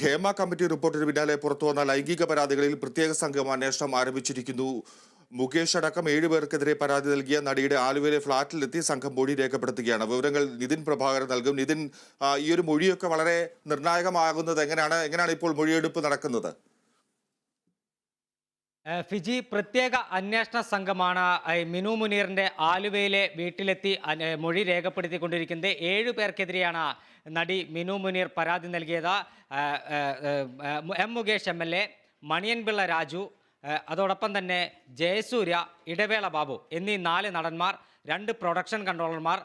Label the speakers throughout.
Speaker 1: Hema committee റിപ്പോർട്ടിന് പിന്നാലെ പുറത്തുവന്ന ലൈംഗിക പരാതികളിൽ പ്രത്യേക സംഘം അന്വേഷണം ആരംഭിച്ചിരിക്കുന്നു. മുകേഷ് അടക്കം ഏഴുപേർക്കെതിരെ പരാതി നൽകിയ നടിയുടെ ആലുവയിലെ ഫ്ളാറ്റിലെത്തി സംഘം മൊഴി രേഖപ്പെടുത്തുകയാണ്. വിവരങ്ങൾ നിതിൻ പ്രഭാകരൻ നൽകും. നിതിൻ ഈ ഒരു മൊഴിയൊക്കെ വളരെ നിർണായകമാകുന്നത് എങ്ങനെയാണ്? എങ്ങനെയാണ് ഇപ്പോൾ മൊഴിയെടുപ്പ് നടക്കുന്നത്?
Speaker 2: ഫിജി പ്രത്യേക അന്വേഷണ സംഘമാണ് മിനു മുനീറിന്റെ ആലുവയിലെ വീട്ടിലെത്തി മൊഴി രേഖപ്പെടുത്തിക്കൊണ്ടിരിക്കുന്നത്. ഏഴു പേർക്കെതിരെയാണ് നടി മിനു മുനീർ പരാതി നൽകിയത്. M Mukesh M L A Maniyanpilla Raju അതോടൊപ്പം തന്നെ ജയസൂര്യ ഇടവേള ബാബു എന്നീ നാല് നടന്മാർ രണ്ട് പ്രൊഡക്ഷൻ കൺട്രോളർമാർ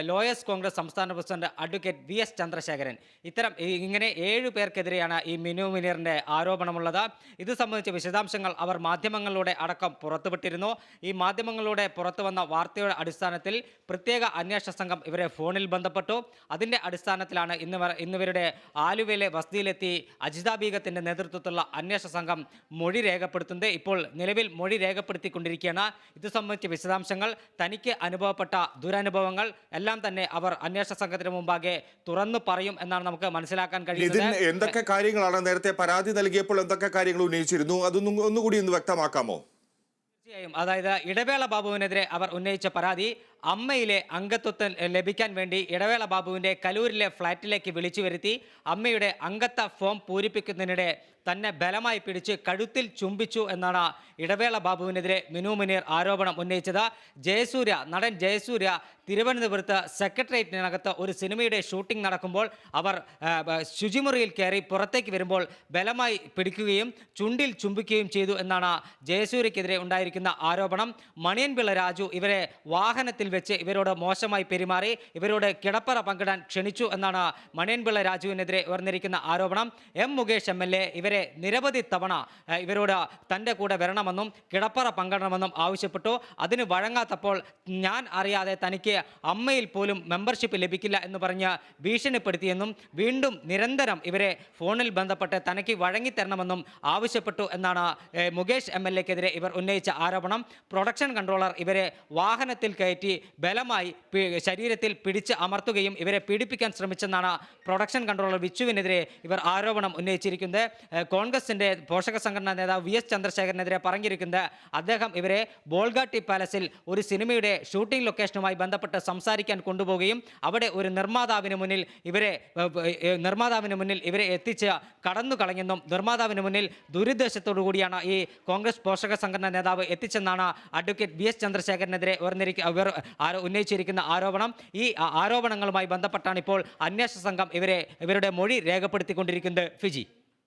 Speaker 2: ലോയേഴ്സ് കോൺഗ്രസ് സംസ്ഥാന president advocate V S Chandrasekharan. ഇത്തരം ഇങ്ങനെ ഏഴു പേർക്കെതിരെയാണ് ഈ മിനു മുനീറിന്റെ ആരോപണമുള്ളത്. ഇത് സംബന്ധിച്ച വിശദാംശങ്ങൾ അവർ മാധ്യമങ്ങളിലൂടെ അടക്കം പുറത്തുവിട്ടിരുന്നു. ഈ മാധ്യമങ്ങളിലൂടെ പുറത്തു വന്ന വാർത്തയുടെ അടിസ്ഥാനത്തിൽ പ്രത്യേക അന്വേഷണ സംഘം ഇവരെ ഫോണിൽ ബന്ധപ്പെട്ടു. അതിന്റെ അടിസ്ഥാനത്തിലാണ് ഇന്ന് വര- ഇന്നിവരുടെ ആലുവയിലെ വസതിയിലെത്തി അജിത ബീഗത്തിന്റെ നേതൃത്വത്തിലുള്ള അന്വേഷണ സംഘം മൊഴി രേഖപ്പെടുത്തുന്നത്. ഇപ്പോൾ നിലവിൽ മൊഴി രേഖപ്പെടുത്തിക്കൊണ്ടിരിക്കുകയാണ്. ഇത് സംബന്ധിച്ച വിശദാംശങ്ങൾ തനിക്ക് അനുഭവപ്പെട്ട ദുരനുഭവങ്ങൾ എല്ലാം തന്നെ അവർ അന്വേഷണ സംഘത്തിന് മുമ്പാകെ തുറന്നു പറയും എന്നാണ് നമുക്ക് മനസ്സിലാക്കാൻ കഴിയുന്നത്.
Speaker 1: എന്തൊക്കെ കാര്യങ്ങളാണ് നേരത്തെ പരാതി നൽകിയപ്പോൾ എന്തൊക്കെ കാര്യങ്ങൾ ഉന്നയിച്ചിരുന്നു? അതൊന്നും ഒന്നുകൂടി ഒന്ന് വ്യക്തമാക്കാമോ?
Speaker 2: തീർച്ചയായും. അതായത് ഇടവേള ബാബുവിനെതിരെ അവർ ഉന്നയിച്ച പരാതി അമ്മയിലെ അംഗത്വത്തം ലഭിക്കാൻ വേണ്ടി ഇടവേള ബാബുവിന്റെ കലൂരിലെ ഫ്ളാറ്റിലേക്ക് വിളിച്ചു വരുത്തി അമ്മയുടെ അംഗത്വ ഫോം പൂരിപ്പിക്കുന്നതിനിടെ തന്നെ ബലമായി പിടിച്ച് കഴുത്തിൽ ചുംബിച്ചു എന്നാണ് ഇടവേള ബാബുവിനെതിരെ മിനു മുനീർ ആരോപണം ഉന്നയിച്ചത്. ജയസൂര്യ നടൻ ജയസൂര്യ തിരുവനന്തപുരത്ത് സെക്രട്ടേറിയറ്റിനകത്ത് ഒരു സിനിമയുടെ ഷൂട്ടിംഗ് നടക്കുമ്പോൾ അവർ ശുചിമുറിയിൽ കയറി പുറത്തേക്ക് വരുമ്പോൾ ബലമായി പിടിക്കുകയും ചുണ്ടിൽ ചുംബിക്കുകയും ചെയ്തു എന്നാണ് ജയസൂര്യക്കെതിരെ ഉണ്ടായിരിക്കുന്ന ആരോപണം. മണിയൻപിള്ള രാജു ഇവരെ വാഹനത്തിൽ വെച്ച് ഇവരോട് മോശമായി പെരുമാറി ഇവരോട് കിടപ്പറ പങ്കിടാൻ ക്ഷണിച്ചു എന്നാണ് മണിയൻപിള്ള രാജുവിനെതിരെ ഉയർന്നിരിക്കുന്ന ആരോപണം. എം മുകേഷ് എം ഇവരെ നിരവധി തവണ ഇവരോട് തന്റെ കൂടെ വരണമെന്നും കിടപ്പറ പങ്കിടണമെന്നും ആവശ്യപ്പെട്ടു. അതിന് വഴങ്ങാത്തപ്പോൾ ഞാൻ അറിയാതെ തനിക്ക് അമ്മയിൽ പോലും മെമ്പർഷിപ്പ് ലഭിക്കില്ല എന്ന് പറഞ്ഞ് ഭീഷണിപ്പെടുത്തിയെന്നും വീണ്ടും നിരന്തരം ഇവരെ ഫോണിൽ ബന്ധപ്പെട്ട് തനിക്ക് വഴങ്ങിത്തരണമെന്നും ആവശ്യപ്പെട്ടു എന്നാണ് മുകേഷ് എം എൽ എക്കെതിരെ ഇവർ ഉന്നയിച്ച ആരോപണം. പ്രൊഡക്ഷൻ കൺട്രോളർ ഇവരെ വാഹനത്തിൽ കയറ്റി ബലമായി ശരീരത്തിൽ പിടിച്ച് അമർത്തുകയും ഇവരെ പീഡിപ്പിക്കാൻ ശ്രമിച്ചെന്നാണ് പ്രൊഡക്ഷൻ കൺട്രോളർ വിച്ചുവിനെതിരെ ഇവർ ആരോപണം ഉന്നയിച്ചിരിക്കുന്നത്. കോൺഗ്രസിന്റെ പോഷക സംഘടനാ നേതാവ് വി എസ് ചന്ദ്രശേഖരനെതിരെ പറഞ്ഞിരിക്കുന്നത് അദ്ദേഹം ഇവരെ ബോൾഗാട്ടി പാലസിൽ ഒരു സിനിമയുടെ ഷൂട്ടിംഗ് ലൊക്കേഷനുമായി ബന്ധപ്പെട്ട് സംസാരിക്കാൻ കൊണ്ടുപോവുകയും അവിടെ ഒരു നിർമ്മാതാവിന് മുന്നിൽ ഇവരെ നിർമ്മാതാവിന് മുന്നിൽ ഇവരെ എത്തിച്ച് കടന്നു കളഞ്ഞെന്നും നിർമ്മാതാവിന് മുന്നിൽ ദുരുദ്ദേശത്തോടു കൂടിയാണ് ഈ കോൺഗ്രസ് പോഷക സംഘടനാ നേതാവ് എത്തിച്ചെന്നാണ് അഡ്വക്കേറ്റ് വി എസ് ചന്ദ്രശേഖരനെതിരെ ഉയർന്നിരിക്ക ഇവർ ആരോ- ഉന്നയിച്ചിരിക്കുന്ന ആരോപണം. ഈ ആരോപണങ്ങളുമായി ബന്ധപ്പെട്ടാണ് ഇപ്പോൾ അന്വേഷണ സംഘം ഇവരെ ഇവരുടെ മൊഴി രേഖപ്പെടുത്തിക്കൊണ്ടിരിക്കുന്നത്. ഫിജി.